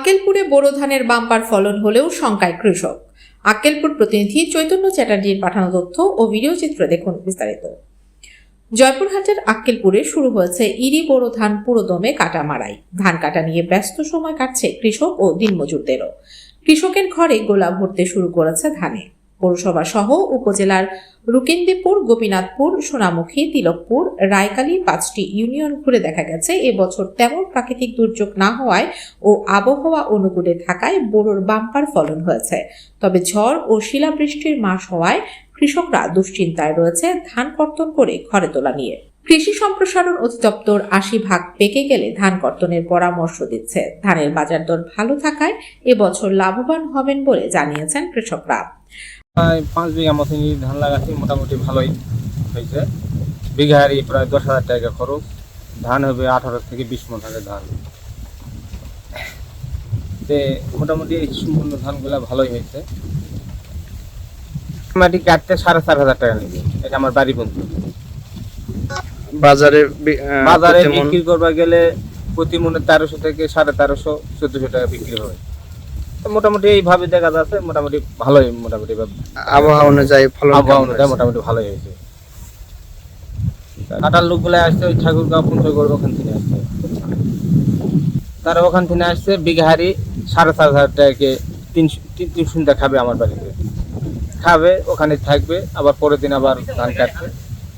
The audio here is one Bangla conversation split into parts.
আক্কেলপুরে বোরো ধানের বাম্পার ফলন হলেও শঙ্কায় কৃষক। আক্কেলপুর প্রতিনিধি চৈতন্য চ্যাটার্জির পাঠানো তথ্য ও ভিডিও চিত্র দেখুন বিস্তারিত। জয়পুরহাটের আক্কেলপুরে শুরু হয়েছে ইরি বোরো ধান পুরোদমে কাটা মারাই ধান কাটা নিয়ে ব্যস্ত সময় কাটছে কৃষক ও দিনমজুরদেরও। কৃষকের ঘরে গোলা ভরতে শুরু করেছে ধানে। পৌরসভা সহ উপজেলার রুকিন্দিপুর গোপীনাথপুর, সোনামুখী, তিলকপুর, রায়কালী পাঁচটি ইউনিয়ন ঘুরে দেখা গেছে। এবছর তেমন প্রাকৃতিক দুর্যোগ না হওয়ায় ও আবহাওয়া অনুকূলে থাকায় বোরোর বাম্পার ফলন হয়েছে। তবে ঝড় ও শিলাবৃষ্টির মাস হওয়ায় কৃষকরা দুশ্চিন্তায় রয়েছে ধান কর্তন করে ঘরে তোলা নিয়ে। কৃষি সম্প্রসারণ অধিদপ্তর আশি ভাগ পেকে গেলে ধান কর্তনের পরামর্শ দিচ্ছে। ধানের বাজার দর ভালো থাকায় এবছর লাভবান হবেন বলে জানিয়েছেন কৃষকরা। প্রায় পাঁচ বিঘা মতন ধান লাগাচ্ছি মোটামুটি ভালোই হয়েছে। বিঘারি প্রায় দশ হাজার টাকা খরচ। ধান হবে আঠারো থেকে বিশ মন হবে ধান। তে মোটামুটি এই সম্পূর্ণ ধানগুলো ভালোই হয়েছে। মাটি কাটতে সাড়ে চার হাজার টাকা নেবে। এটা আমার বাড়ি বন্ধু। বাজারে বাজারে বিক্রি করবা গেলে প্রতি মনে তেরোশো থেকে সাড়ে তেরোশো চোদ্দশো টাকা বিক্রি হয়। মোটামুটি এইভাবে দেখা যাচ্ছে মোটামুটি ভালোই মোটামুটি আবহাওয়া অনুযায়ী ফলন আবহাওয়া অনুযায়ী মোটামুটি ভালোই হয়েছে। কাটার লোকগুলো আসছে ওই ঠাকুরগাঁও পঞ্চগড় ওখান থেকে আসছে। তারা ওখান থেকে আসছে বিঘারি সাড়ে চার হাজার টাকাকে তিনশো তিন- তিনশো খাবে আমার বাড়িতে। খাবে ওখানে থাকবে আবার পরের দিন আবার ধান কাটবে।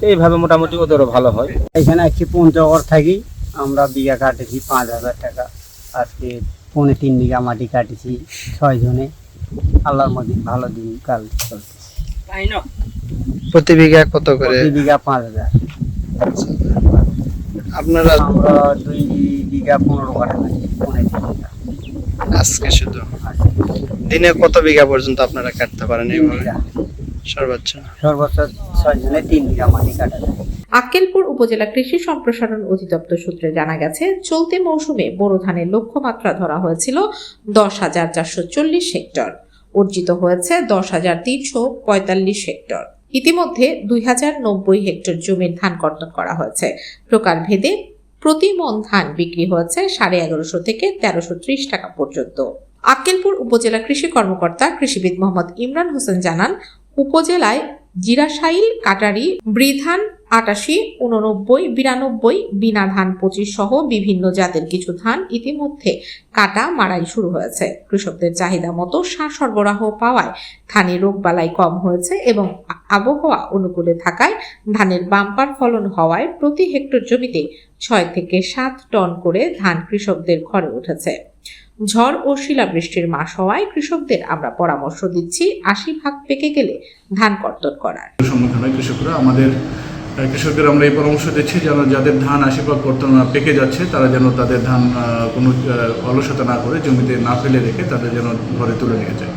এইভাবে মোটামুটি ওদেরও ভালো হয়। এখানে একটি পঞ্চগড় থাকি আমরা বিঘা কাটেছি পাঁচ হাজার টাকা। আজকে পৌনে তিন বিঘা মাটি কাটেছি ছয় জনে। আল্লাহর মধ্যে ভালো দিন কাল চলছে। প্রতি বিঘা কত করে? প্রতি বিঘা পাঁচ হাজার। আপনারা আমরা দুই বিঘা পনেরো কাটা কাটি পৌনে তিন বিঘা। আজকে শুধু। দিনে কত বিঘা পর্যন্ত আপনারা কাটতে পারেন এইভাবে? সর্বোচ্চ সর্বোচ্চ ছয় তিন বিঘা মাটি কাটা যায় আক্কেলপুর উপজেলা কৃষি সম্প্রসারণ অধিদপ্তর সূত্রে জানা গেছে চলতি মৌসুমে বোরো ধানের লক্ষ্যমাত্রা ধরা হয়েছিল দশ হাজার চারশো চল্লিশ হেক্টর। অর্জিত হয়েছে দশ হাজার তিনশো পঁয়তাল্লিশ হেক্টর। ইতিমধ্যে দুই হাজার নব্বই হেক্টর জমির ধান কর্তন করা হয়েছে। প্রকারভেদে প্রতি মন ধান বিক্রি হয়েছে সাড়ে এগারোশো থেকে তেরোশো ত্রিশ টাকা পর্যন্ত। আক্কেলপুর উপজেলা কৃষি কর্মকর্তা কৃষিবিদ মোহাম্মদ ইমরান হোসেন জানান উপজেলায় জিরাশাইল কাটারি বৃধান আটাশি উননব্বই বিরানব্বই, বিনা ধান পঁচিশ সহ বিভিন্ন জাতের কিছু ধান ইতিমধ্যে কাটা মারাই শুরু হয়েছে। কৃষকদের চাহিদা মতো সার সরবরাহ পাওয়ায় ধানে রোগবালাই কম হয়েছে এবং আবহাওয়া অনুকূলে থাকায় ধানের বাম্পার ফলন হওয়ায় প্রতি হেক্টর জমিতে ছয় থেকে সাত টন করে ধান কৃষকদের ঘরে উঠেছে। ঝড় ও শিলাবৃষ্টির মাস হওয়ায় কৃষকদের আমরা পরামর্শ দিচ্ছি আশি ভাগ পেকে গেলে ধান কর্তন করার। সম্মুখীন হয় কৃষকরা, আমাদের কৃষকদের আমরা এই পরামর্শ দিচ্ছি যেন যাদের ধান আশীর্বাদ করতে পেকে যাচ্ছে, তারা যেন তাদের ধান কোনো অলসতা না করে জমিতে না ফেলে রেখে তাদের যেন ঘরে তুলে নিয়ে যায়।